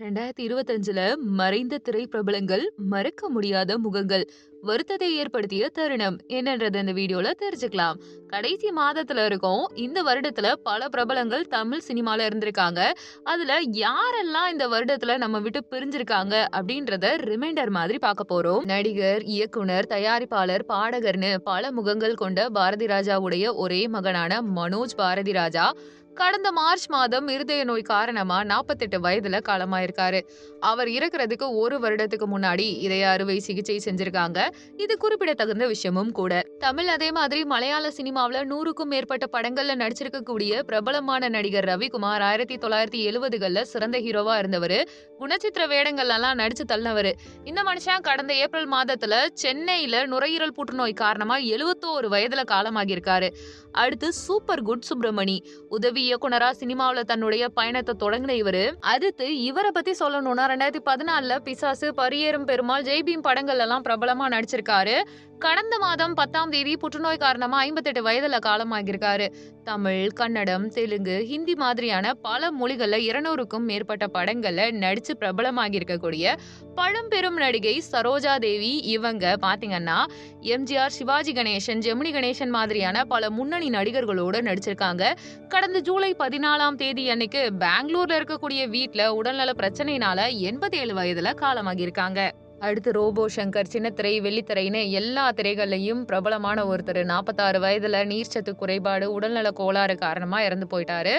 ரெண்டாயிரத்தி இருபத்தஞ்சுல மறைந்த திரைப்பிரபலங்கள் மறக்க முடியாத முகங்கள் வருத்தத்தை ஏற்படுத்திய தருணம் என்னன்றது இந்த வீடியோல தெரிஞ்சுக்கலாம். கடைசி மாதத்துல இருக்கோம் இந்த வருடத்துல பல பிரபலங்கள் தமிழ் சினிமால இருந்திருக்காங்க. அதுல யாரெல்லாம் இந்த வருடத்துல நம்ம விட்டு பிரிஞ்சிருக்காங்க அப்படின்றத ரிமைண்டர் மாதிரி பார்க்க போறோம். நடிகர் இயக்குனர் தயாரிப்பாளர் பாடகர்னு பல முகங்கள் கொண்ட பாரதி ராஜாவுடைய ஒரே மகனான மனோஜ் பாரதி ராஜா கடந்த மார்ச் மாதம் இருதய நோய் காரணமா நாற்பத்தெட்டு வயதுல காலமாயிருக்காரு. அவர் இறக்குறதுக்கு ஒரு வருடத்துக்கு முன்னாடி இதய அறுவை சிகிச்சை செஞ்சிருக்காங்க. இது குறிப்பிடத்தகுந்த விஷயமும் கூட. தமிழ் அதே மாதிரி மலையாள சினிமாவில் நூறுக்கும் மேற்பட்ட படங்கள்ல நடிச்சிருக்கக்கூடிய பிரபலமான நடிகர் ரவிக்குமார் ஆயிரத்தி தொள்ளாயிரத்தி எழுபதுகள்ல சிறந்த ஹீரோவா இருந்தவர். குணச்சித்திர வேடங்கள்லாம் நடிச்சு தள்ளினவர். இந்த மனுஷன் கடந்த ஏப்ரல் மாதத்துல சென்னையில நுரையீரல் புற்றுநோய் காரணமா எழுபத்தோரு வயதுல காலமாகியிருக்காரு. அடுத்து சூப்பர் குட் சுப்பிரமணி. உதவி இயக்குனரா சினிமாவில் தன்னுடைய பயணத்தை தொடங்கின இவரு. அடுத்து இவரை பத்தி சொல்லணும்னா ரெண்டாயிரத்தி பதினாலுல பிசாசு பரியேறும் பெருமாள் ஜெய்பீம் படங்கள் எல்லாம் பிரபலமா நடிச்சிருக்காரு. கடந்த மாதம் பத்தாம் தேதி புற்றுநோய் காரணமா ஐம்பத்தெட்டு வயதுல காலமாகியிருக்காரு. தமிழ் கன்னடம் தெலுங்கு ஹிந்தி மாதிரியான பல மொழிகள்ல இருநூறுக்கும் மேற்பட்ட படங்கள்ல நடிச்சு பிரபலமாகி இருக்கக்கூடிய பழம்பெரும் நடிகை சரோஜா தேவி இவங்க. பாத்தீங்கன்னா எம்ஜிஆர் சிவாஜி கணேசன் ஜெமினி கணேசன் மாதிரியான பல முன்னணி நடிகர்களோடு நடிச்சிருக்காங்க. கடந்த ஜூலை பதினாலாம் தேதி அன்னைக்கு பெங்களூர்ல இருக்கக்கூடிய வீட்டில் உடல்நல பிரச்சனையினால எண்பத்தி ஏழு வயதுல காலமாகியிருக்காங்க. அடுத்து ரோபோ சங்கர் சின்னத்திரை வெள்ளித்திரைன்னு எல்லா திரைகள்லையும் பிரபலமான ஒருத்தர். நாற்பத்தாறு வயதில் நீர்ச்சத்து குறைபாடு உடல்நல கோளாறு காரணமாக இறந்து போயிட்டாரு.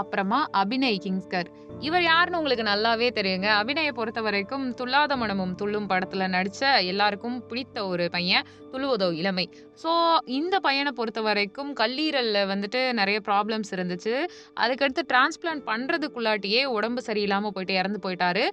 அப்புறமா அபிநய் கிங்ஸ்கர். இவர் யாருன்னு உங்களுக்கு நல்லாவே தெரியுங்க. அபிநயை பொறுத்த வரைக்கும் துல்லாத மனமும் துள்ளும் படத்தில் நடித்த எல்லாருக்கும் பிடித்த ஒரு பையன் துள்ளுவதோ இளமை. ஸோ இந்த பையனை பொறுத்த வரைக்கும் கல்லீரலில் வந்துட்டு நிறைய ப்ராப்ளம்ஸ் இருந்துச்சு. அதுக்கடுத்து டிரான்ஸ்பிளான்ட் பண்ணுறதுக்குள்ளாட்டியே உடம்பு சரியில்லாமல் போயிட்டு இறந்து போயிட்டாரு.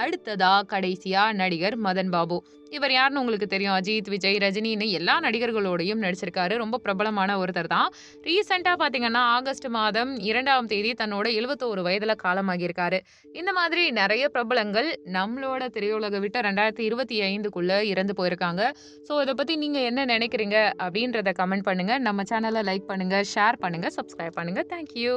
அடுத்ததா கடைசியா நடிகர் மதன் பாபு. இவர் யாருன்னு உங்களுக்கு தெரியும்? அஜித் விஜய் ரஜினின்னு எல்லா நடிகர்களோடையும் நடிச்சிருக்காரு. ரொம்ப பிரபலமான ஒருத்தர் தான். ரீசெண்டாக பார்த்தீங்கன்னா ஆகஸ்ட் மாதம் இரண்டாம் தேதி தன்னோட எழுபத்தோரு வயதில் காலமாகியிருக்காரு. இந்த மாதிரி நிறைய பிரபலங்கள் நம்மளோட திரையுலக விட்டு ரெண்டாயிரத்தி இருபத்தி ஐந்துக்குள்ள இறந்து போயிருக்காங்க. ஸோ இதை பற்றி நீங்கள் என்ன நினைக்கிறீங்க? அப்படின்றத கமெண்ட் பண்ணுங்கள் நம்ம சேனலை லைக் பண்ணுங்கள் ஷேர் பண்ணுங்கள் சப்ஸ்கிரைப் பண்ணுங்கள் தேங்க்யூ